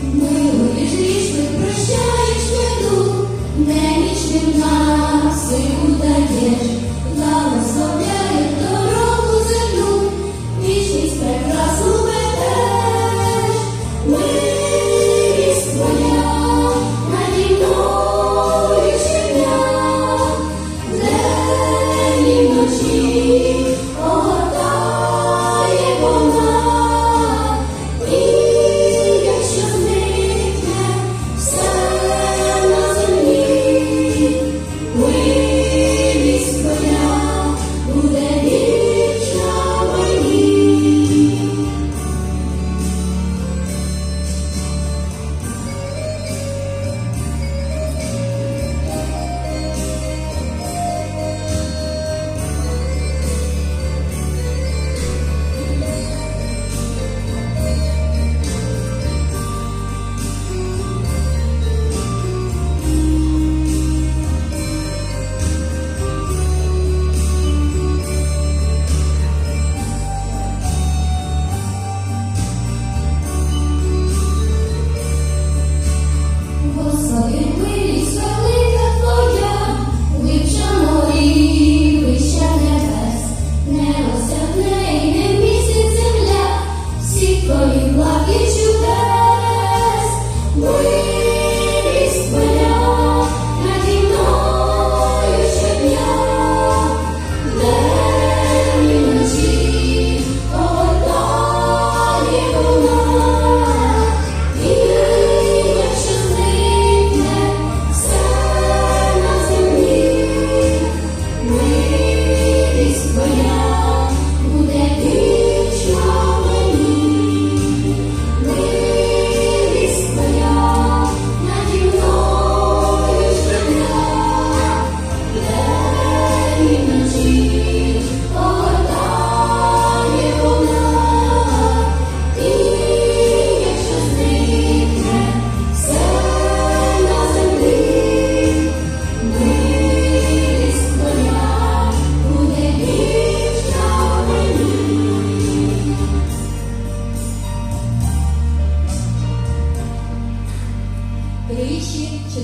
Yeah.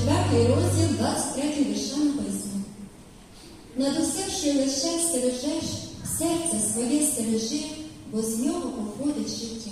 4 розділ 23 вірша написано. Над усе, що лише стережеш, серце своє стережи, бо з нього походить життя.